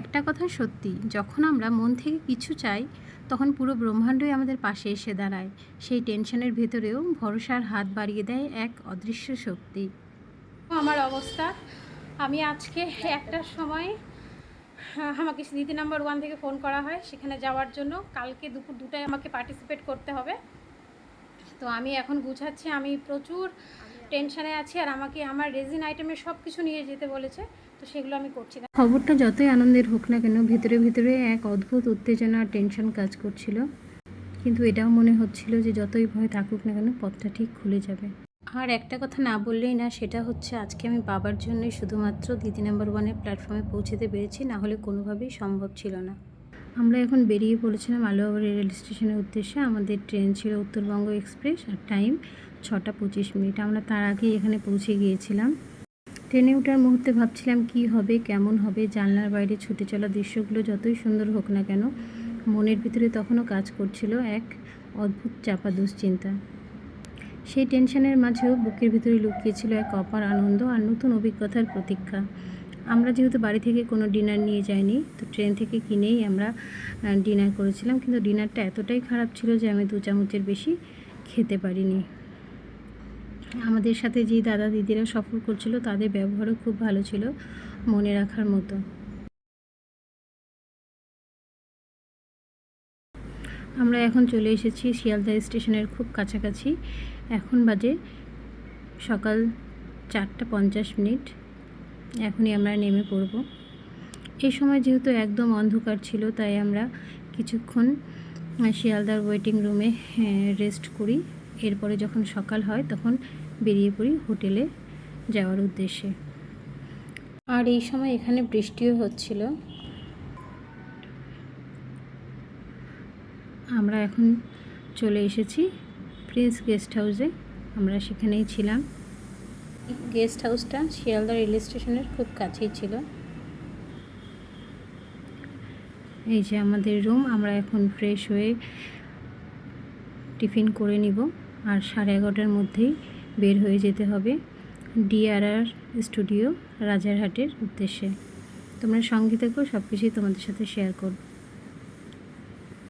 একটা কথা সত্যি যখন আমরা মন থেকে কিছু চাই তখন পুরো ব্রহ্মাণ্ডই আমাদের পাশে এসে দাঁড়ায়। সেই টেনশনের ভেতরেও ভরসার হাত বাড়িয়ে দেয় এক অদৃশ্য শক্তি। আমার অবস্থা আমি আজকে একটার সময় আমাকে স্মৃতি নাম্বার ওয়ান থেকে ফোন করা হয়। সেখানে যাওয়ার জন্য কালকে দুপুর দুটায় আমাকে পার্টিসিপেট করতে হবে। তো আমি এখন গুছাচ্ছি আমি প্রচুর টেনশনে আছি আর আমাকে আমার রেজিন আইটেমের সব কিছু নিয়ে যেতে বলেছে। তো সেগুলো আমি করছি না। খবরটা যতই আনন্দের হোক না কেন ভেতরে ভেতরে এক অদ্ভুত উত্তেজনা আর টেনশন কাজ করছিল। কিন্তু এটাও মনে হচ্ছিল যে যতই ভয় থাকুক না কেন পথটা ঠিক খুলে যাবে। আর একটা কথা না বললেই না সেটা হচ্ছে আজকে আমি বাবার জন্যই শুধুমাত্র দিদি নাম্বার ওয়ানের প্ল্যাটফর্মে পৌঁছতে পেরেছি না হলে কোনোভাবেই সম্ভব ছিল না। আমরা এখন বেরিয়ে পড়েছিলাম আলুয়াবাড়ি রেল স্টেশনের উদ্দেশ্যে আমাদের ট্রেন ছিল উত্তরবঙ্গ এক্সপ্রেস আর টাইম ছটা পঁচিশ মিনিট। আমরা তার আগেই এখানে পৌঁছে গিয়েছিলাম। ট্রেনে ওঠার মুহূর্তে ভাবছিলাম কি হবে, কেমন হবে, জানলার বাইরে ছুটে চলা দৃশ্যগুলো যতই সুন্দর হোক না কেন, মনের ভিতরে তখনও কাজ করছিল এক অদ্ভুত চাপা দুশ্চিন্তা। সেই টেনশনের মাঝেও বুকের ভিতরে লুকিয়েছিল এক অপার আনন্দ আর নতুন অভিজ্ঞতার প্রতীক্ষা। আমরা যেহেতু বাড়ি থেকে কোনো ডিনার নিয়ে যাইনি, তো ট্রেন থেকে কিনেই আমরা ডিনার করেছিলাম, কিন্তু ডিনারটা এতটাই খারাপ ছিল যে আমি দু চামচের বেশি খেতে পারিনি। আমাদের সাথে যে দাদা দিদিরা সফর করছিল, তাদের ব্যবহারও খুব ভালো ছিল মনে রাখার মতো। আমরা এখন চলে এসেছি শিয়ালদা স্টেশনের খুব কাছাকাছি। এখন বাজে সকাল চারটা পঞ্চাশ মিনিট। এখনই আমরা নেমে পড়ব। এই সময় যেহেতু একদম অন্ধকার ছিল, তাই আমরা কিছুক্ষণ শিয়ালদার ওয়েটিং রুমে রেস্ট করি। এরপরে যখন সকাল হয় তখন বেরিয়ে পড়ি হোটেলে যাওয়ার উদ্দেশ্যে। আর এই সময় এখানে বৃষ্টিও হচ্ছিল। আমরা এখন চলে এসেছি প্রিন্স গেস্ট হাউসে। আমরা সেখানেই ছিলাম। গেস্ট হাউসটা শিয়ালদা রেল স্টেশনের খুব কাছেই ছিল। এই যে আমাদের রুম আমরা এখন ফ্রেশ হয়ে টিফিন করে নিব আর সাড়ে এগারোটার মধ্যেই বের হয়ে যেতে হবে ডিআরআর স্টুডিও রাজারহাটের উদ্দেশ্যে। তোমরা সঙ্গে থেকেও সব কিছুই তোমাদের সাথে শেয়ার করব।